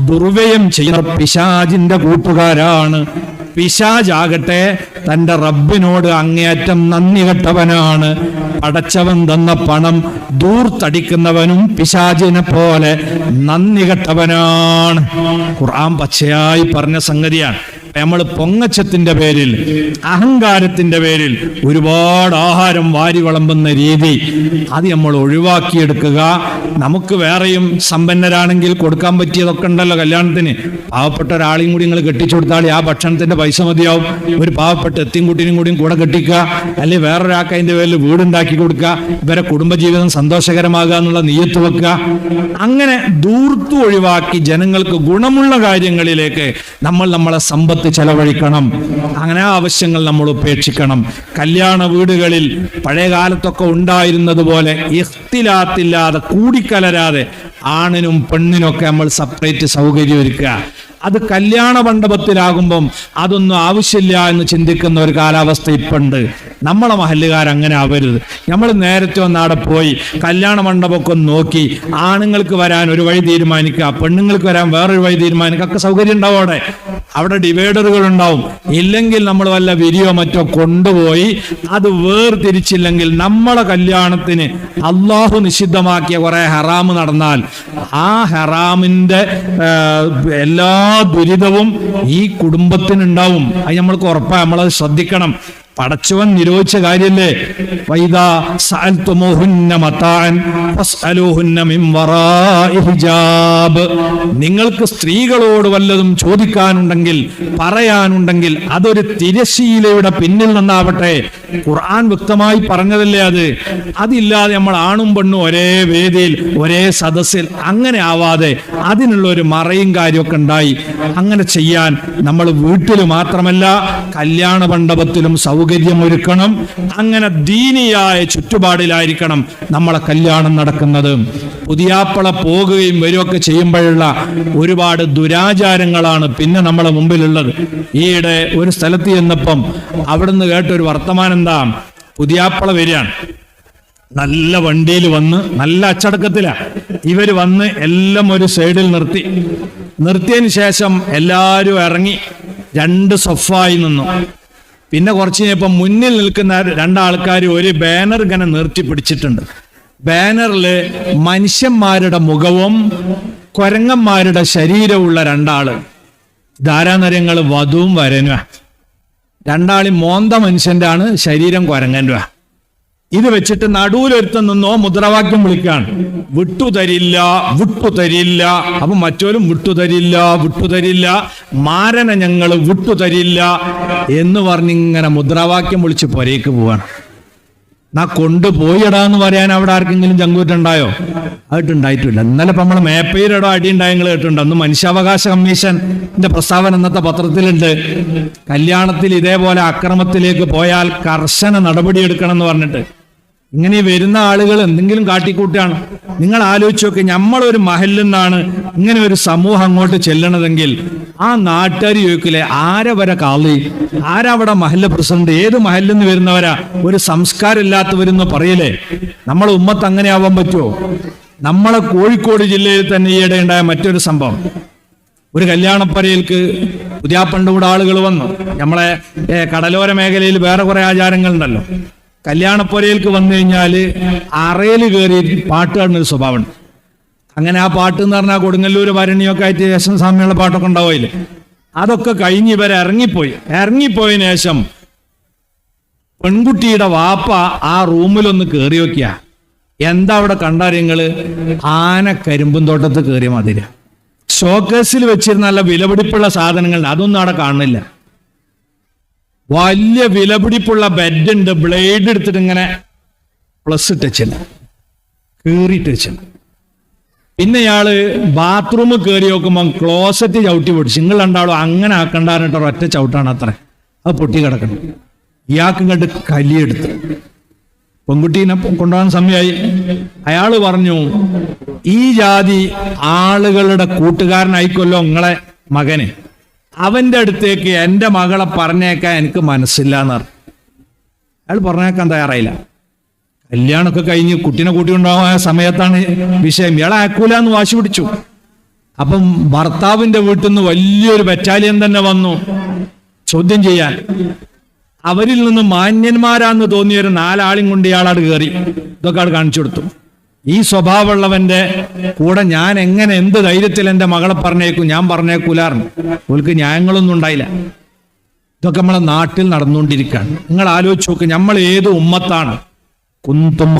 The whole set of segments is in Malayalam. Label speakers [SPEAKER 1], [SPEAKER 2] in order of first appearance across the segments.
[SPEAKER 1] ദുർവ്യയം ചെയ്യുന്ന പിശാജിന്റെ കൂട്ടുകാരാണ്. പിശാജാകട്ടെ തന്റെ റബ്ബിനോട് അങ്ങേയറ്റം നന്ദി കെട്ടവനാണ്. അടച്ചവൻ തന്ന പണം ദൂർത്തടിക്കുന്നവനും പിശാചിനെ പോലെ നന്ദി കെട്ടവനാണ്. ഖുർആൻ പച്ചയായി പറഞ്ഞ സംഗതിയാണ്. നമ്മൾ പൊങ്ങച്ചത്തിന്റെ പേരിൽ അഹങ്കാരത്തിന്റെ പേരിൽ ഒരുപാട് ആഹാരം വാരി വിളമ്പുന്ന രീതി അത് നമ്മൾ ഒഴിവാക്കിയെടുക്കുക. നമുക്ക് വേറെയും സമ്പന്നരാണെങ്കിൽ കൊടുക്കാൻ പറ്റിയതൊക്കെ ഉണ്ടല്ലോ കല്യാണത്തിന്. പാവപ്പെട്ട ഒരാളെയും കൂടി നിങ്ങൾ കെട്ടിച്ചു കൊടുത്താൽ ആ ഭക്ഷണത്തിന്റെ പൈസ മതിയാവും. ഒരു പാവപ്പെട്ട എത്തിയും കുട്ടീനും കൂടിയും കൂടെ കെട്ടിക്കുക. അല്ലെങ്കിൽ വേറൊരാൾക്ക് അതിന്റെ പേരിൽ വീടുണ്ടാക്കി കൊടുക്കുക. ഇവരെ കുടുംബജീവിതം സന്തോഷകരമാകുക എന്നുള്ള നീയത്ത് വെക്കുക. അങ്ങനെ ദൂർത്തു ഒഴിവാക്കി ജനങ്ങൾക്ക് ഗുണമുള്ള കാര്യങ്ങളിലേക്ക് നമ്മൾ നമ്മളെ സമ്പത്ത് ചെലവഴിക്കണം. അങ്ങനെ ആവശ്യങ്ങൾ നമ്മൾ ഉപേക്ഷിക്കണം. കല്യാണ വീടുകളിൽ പഴയ കാലത്തൊക്കെ ഉണ്ടായിരുന്നത് പോലെ ഇഖ്തിലാത്തില്ലാതെ കൂടിക്കലരാതെ ആണിനും പെണ്ണിനൊക്കെ നമ്മൾ സെപ്പറേറ്റ് സൗകര്യം ഒരുക്കുക. അത് കല്യാണ മണ്ഡപത്തിലാകുമ്പം അതൊന്നും ആവശ്യമില്ല എന്ന് ചിന്തിക്കുന്ന ഒരു കാലാവസ്ഥ ഇപ്പുണ്ട്. നമ്മളെ മഹല്ലുകാർ അങ്ങനെ ആവരുത്. നമ്മൾ നേരത്തെ ഒന്ന് അവിടെ പോയി കല്യാണ മണ്ഡപമൊക്കെ നോക്കി ആണുങ്ങൾക്ക് വരാൻ ഒരു വഴി തീരുമാനിക്കുക പെണ്ണുങ്ങൾക്ക് വരാൻ വേറൊരു വഴി തീരുമാനിക്കുക ഒക്കെ സൗകര്യം ഉണ്ടാവും അവിടെ. അവിടെ ഡിവൈഡറുകൾ ഉണ്ടാവും. ഇല്ലെങ്കിൽ നമ്മൾ വല്ല വിരിയോ മറ്റോ കൊണ്ടുപോയി അത് വേർതിരിച്ചില്ലെങ്കിൽ നമ്മളെ കല്യാണത്തിന് അള്ളാഹു നിഷിദ്ധമാക്കിയ കുറെ ഹറാമ് നടന്നാൽ ആ ഹറാമിന്റെ എല്ലാ ദുരിതവും ഈ കുടുംബത്തിനുണ്ടാവും. അത് നമ്മൾക്ക് ഉറപ്പാണ് നമ്മളത് ശ്രദ്ധിക്കണം. പടച്ചവൻ നിരോധിച്ച കാര്യല്ലേ? മിൻ വറാഇ നിങ്ങൾക്ക് സ്ത്രീകളോട് വല്ലതും ചോദിക്കാനുണ്ടെങ്കിൽ പറയാനുണ്ടെങ്കിൽ അതൊരു തിരശീലയുടെ പിന്നിൽ നിന്നാവട്ടെ. ഖുർആൻ വ്യക്തമായി പറഞ്ഞതല്ലേ അത്? അതില്ലാതെ നമ്മൾ ആണും പെണ്ണും ഒരേ വേദിയിൽ ഒരേ സദസ്സിൽ അങ്ങനെ ആവാതെ അതിനുള്ള ഒരു മറയും കാര്യമൊക്കെ ഉണ്ടായി. അങ്ങനെ ചെയ്യാൻ നമ്മൾ വീട്ടിൽ മാത്രമല്ല കല്യാണ മണ്ഡപത്തിലും സൗകര്യം ഒരുക്കണം അങ്ങനെ ദീനിയായ ചുറ്റുപാടിലായിരിക്കണം നമ്മളെ കല്യാണം നടക്കുന്നത്. പുതിയാപ്പള പോകുകയും വരികയൊക്കെ ചെയ്യുമ്പോഴുള്ള ഒരുപാട് ദുരാചാരങ്ങളാണ് പിന്നെ നമ്മളെ മുമ്പിലുള്ളത്. ഈയിടെ ഒരു സ്ഥലത്ത് ചെന്നപ്പം അവിടുന്ന് കേട്ടൊരു വർത്തമാനം എന്താ? പുതിയാപ്പള വരികയാണ്. നല്ല വണ്ടിയിൽ വന്ന് നല്ല അച്ചടക്കത്തിലാ. ഇവർ വന്ന് എല്ലാം ഒരു സൈഡിൽ നിർത്തി. നിർത്തിയതിന് ശേഷം എല്ലാരും ഇറങ്ങി രണ്ട് സൊഫായി നിന്നു. പിന്നെ കുറച്ച് കഴിഞ്ഞപ്പം മുന്നിൽ നിൽക്കുന്ന രണ്ടാൾക്കാർ ഒരു ബാനർ ഇങ്ങനെ നിർത്തി പിടിച്ചിട്ടുണ്ട്. ബാനറിൽ മനുഷ്യന്മാരുടെ മുഖവും കൊരങ്ങന്മാരുടെ ശരീരമുള്ള രണ്ടാൾ. ധാരാനരങ്ങൾ വധുവും വരനുവാ. രണ്ടാളി മോന്ത മനുഷ്യന്റെ ആണ് ശരീരം കൊരങ്ങന്റെ ഇത് വെച്ചിട്ട് നടുവിലൊരുത്തൻ നിന്നോ മുദ്രാവാക്യം വിളിക്കാണ് വിട്ടുതരില്ല വിട്ടുതരില്ല. അപ്പൊ മറ്റോരും വിട്ടുതരില്ല വിട്ടുതരില്ല. മാരനെ ഞങ്ങൾ വിട്ടുതരില്ല എന്ന് പറഞ്ഞിങ്ങനെ മുദ്രാവാക്യം വിളിച്ച് പുരയ്ക്ക് പോവാണ്. നാ കൊണ്ടുപോയിടാ എന്ന് പറയാൻ അവിടെ ആർക്കെങ്കിലും ചങ്കൂറ്റുണ്ടായോ ആയിട്ടുണ്ടായിട്ടില്ല. ഇന്നലെ ഇപ്പൊ മേപ്പയിലിടോ അടി ഉണ്ടായെങ്കിൽ കേട്ടിട്ടുണ്ട്. അന്ന് മനുഷ്യാവകാശ കമ്മീഷന്റെ പ്രസ്താവന ഇന്നത്തെ പത്രത്തിലുണ്ട്. കല്യാണത്തിൽ ഇതേപോലെ അക്രമത്തിലേക്ക് പോയാൽ കർശന നടപടിയെടുക്കണം എന്ന് പറഞ്ഞിട്ട്. ഇങ്ങനെ വരുന്ന ആളുകൾ എന്തെങ്കിലും കാട്ടിക്കൂട്ടാണ് നിങ്ങൾ ആലോചിച്ച് നോക്കി നമ്മളൊരു മഹലിൽ നിന്നാണ് ഇങ്ങനെ ഒരു സമൂഹം അങ്ങോട്ട് ചെല്ലണതെങ്കിൽ ആ നാട്ടുകാർ ചോദിക്കില്ലേ വരെ കാളി? ആരവിടെ മഹല്ല പ്രസിഡന്റ്? ഏത് മഹലിൽ നിന്ന് വരുന്നവരാ? ഒരു സംസ്കാരം ഇല്ലാത്തവരെന്ന് പറയലേ നമ്മളെ ഉമ്മത്ത് അങ്ങനെ ആവാൻ പറ്റുമോ? നമ്മളെ കോഴിക്കോട് ജില്ലയിൽ തന്നെ ഈയിടെ ഉണ്ടായ മറ്റൊരു സംഭവം. ഒരു കല്യാണപ്പരയിൽക്ക് പുതിയാപ്പണ്ടുകൂടെ ആളുകൾ വന്നു. നമ്മളെ കടലോര മേഖലയിൽ വേറെ കുറെ ആചാരങ്ങളുണ്ടല്ലോ. കല്യാണപ്പുരയിലേക്ക് വന്നു കഴിഞ്ഞാൽ അറയിൽ കയറി പാട്ട് കാണുന്നൊരു സ്വഭാവമുണ്ട്. അങ്ങനെ ആ പാട്ട് എന്ന് പറഞ്ഞാൽ കൊടുങ്ങല്ലൂർ ഭരണിയൊക്കെ ആയിട്ട് ശേഷം സ്വാമിയുള്ള പാട്ടൊക്കെ ഉണ്ടാവില്ലേ അതൊക്കെ കഴിഞ്ഞ് ഇവർ ഇറങ്ങിപ്പോയി. ഇറങ്ങിപ്പോയതിനു ശേഷം പെൺകുട്ടിയുടെ വാപ്പ ആ റൂമിലൊന്ന് കയറി നോക്കിയ. എന്താ അവിടെ കണ്ടറിയങ്ങൾ? ആന കരിമ്പും തോട്ടത്ത് കയറിയ മതിര ഷോക്കേസിൽ വെച്ചിരുന്ന നല്ല വിലപിടിപ്പുള്ള സാധനങ്ങൾ അതൊന്നും അവിടെ കാണുന്നില്ല. വലിയ വിലപിടിപ്പുള്ള ബെഡ് ഉണ്ട് ബ്ലേഡ് എടുത്തിട്ട് ഇങ്ങനെ പ്ലസ് ഇട്ടിച്ചില്ല കീറിയിട്ട് വെച്ചു പിന്നെ ഇയാൾ ബാത്റൂം കയറി നോക്കുമ്പോൾ ക്ലോസറ്റ് ചവിട്ടി പൊടിച്ചു നിങ്ങൾ രണ്ടാളും അങ്ങനെ ആക്കണ്ടാറിട്ട് ഒറ്റ ചവിട്ടാണ് അത്ര. അത് പൊട്ടി കിടക്കണം ഇയാൾക്ക് കണ്ട് കലിയെടുത്ത്. പെൺകുട്ടീനെ കൊണ്ടുപോകാൻ സമയമായി. അയാൾ പറഞ്ഞു ഈ ജാതി ആളുകളുടെ കൂട്ടുകാരനായിക്കൊല്ലോ നിങ്ങളെ മകന്. അവന്റെ അടുത്തേക്ക് എന്റെ മകളെ പറഞ്ഞേക്കാൻ എനിക്ക് മനസ്സില്ല എന്ന് പറഞ്ഞു അയാൾ പറഞ്ഞേക്കാൻ തയ്യാറായില്ല. കല്യാണമൊക്കെ കഴിഞ്ഞ് കുട്ടീനെ കൂട്ടി ഉണ്ടാവാൻ സമയത്താണ് വിഷയം. ഇയാളെ ആക്കൂല എന്ന് വാശി പിടിച്ചു. അപ്പം ഭർത്താവിന്റെ വീട്ടിൽ നിന്ന് വലിയൊരു ബറ്റാലിയൻ തന്നെ വന്നു. ചോദ്യം ചെയ്യാൻ. അവരിൽ നിന്ന് മാന്യന്മാരാന്ന് തോന്നിയ ഒരു കൊണ്ട് ഇയാളാട് കയറി ഇതൊക്കെ ആൾ കാണിച്ചു കൊടുത്തു. ഈ സ്വഭാവമുള്ളവന്റെ കൂടെ ഞാൻ എങ്ങനെ എന്ത് ധൈര്യത്തിൽ എന്റെ മകളെ പറഞ്ഞേക്കും ഞാൻ പറഞ്ഞേക്കൂലാറിന് ഓൾക്ക് ന്യായങ്ങളൊന്നും ഉണ്ടായില്ല. ഇതൊക്കെ നമ്മളെ നാട്ടിൽ നടന്നുകൊണ്ടിരിക്കുകയാണ്. നിങ്ങൾ ആലോചിച്ച് നോക്ക് നമ്മൾ ഏത് ഉമ്മത്താണ്? കുന്തും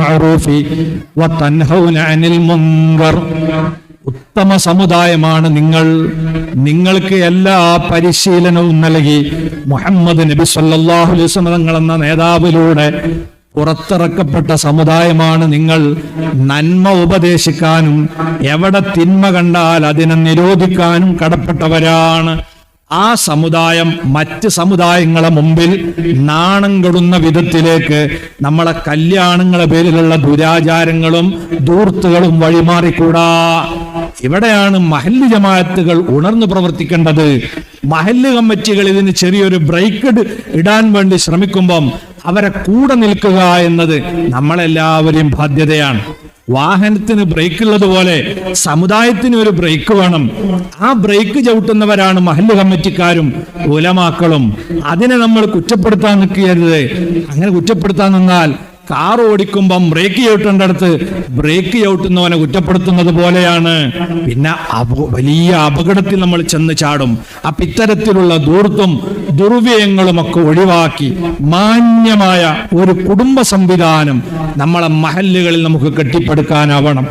[SPEAKER 1] മഅറൂഫി അനിൽ മുൻകർ ഉത്തമ സമുദായമാണ് നിങ്ങൾ. നിങ്ങൾക്ക് എല്ലാ പരിശീലനവും നൽകി മുഹമ്മദ് നബി സല്ലാഹു അലൈഹി വസല്ലം തങ്ങൾ എന്ന നേതാവിലൂടെ പുറത്തിറക്കപ്പെട്ട സമുദായമാണ് നിങ്ങൾ. നന്മ ഉപദേശിക്കാനും എവിടെ തിന്മ കണ്ടാൽ അതിനെ നിരോധിക്കാനും കടപ്പെട്ടവരാണ്. ആ സമുദായം മറ്റ് സമുദായങ്ങളെ മുമ്പിൽ നാണം കെടുന്ന വിധത്തിലേക്ക് നമ്മളെ കല്യാണങ്ങളെ പേരിലുള്ള ദുരാചാരങ്ങളും ദൂർത്തുകളും വഴിമാറിക്കൂടാ. ഇവിടെയാണ് മഹല്ല് ജമാഅത്തുകൾ ഉണർന്നു പ്രവർത്തിക്കേണ്ടത്. മഹല്ല് കമ്മിറ്റികൾ ഇതിന് ചെറിയൊരു ബ്രേക്ക് ഇടാൻ വേണ്ടി ശ്രമിക്കുമ്പം അവരെ കൂടെ നിൽക്കുക എന്നത് നമ്മളെല്ലാവരെയും ബാധ്യതയാണ്. വാഹനത്തിന് ബ്രേക്ക് ഉള്ളത് പോലെ സമുദായത്തിന് ഒരു ബ്രേക്ക് വേണം. ആ ബ്രേക്ക് ചവിട്ടുന്നവരാണ് മഹല്ല് കമ്മിറ്റിക്കാരും ഉലമാക്കളും. അതിനെ നമ്മൾ കുറ്റപ്പെടുത്താൻ നിൽക്കരുത്. അങ്ങനെ കുറ്റപ്പെടുത്താൻ നിന്നാൽ കാർ ഓടിക്കുമ്പം ബ്രേക്ക് ചവിട്ടേണ്ടടുത്ത് ബ്രേക്ക് ചവിട്ടുന്നവനെ കുറ്റപ്പെടുത്തുന്നത് പോലെയാണ്. പിന്നെ വലിയ അപകടത്തിൽ നമ്മൾ ചെന്ന് ചാടും. അപ്പൊ ഇത്തരത്തിലുള്ള ദൂർത്തും ദുർവ്യയങ്ങളും ഒക്കെ ഒഴിവാക്കി മാന്യമായ ഒരു കുടുംബ സംവിധാനം നമ്മളെ മഹല്ലുകളിൽ നമുക്ക് കെട്ടിപ്പടുക്കാനാവണം.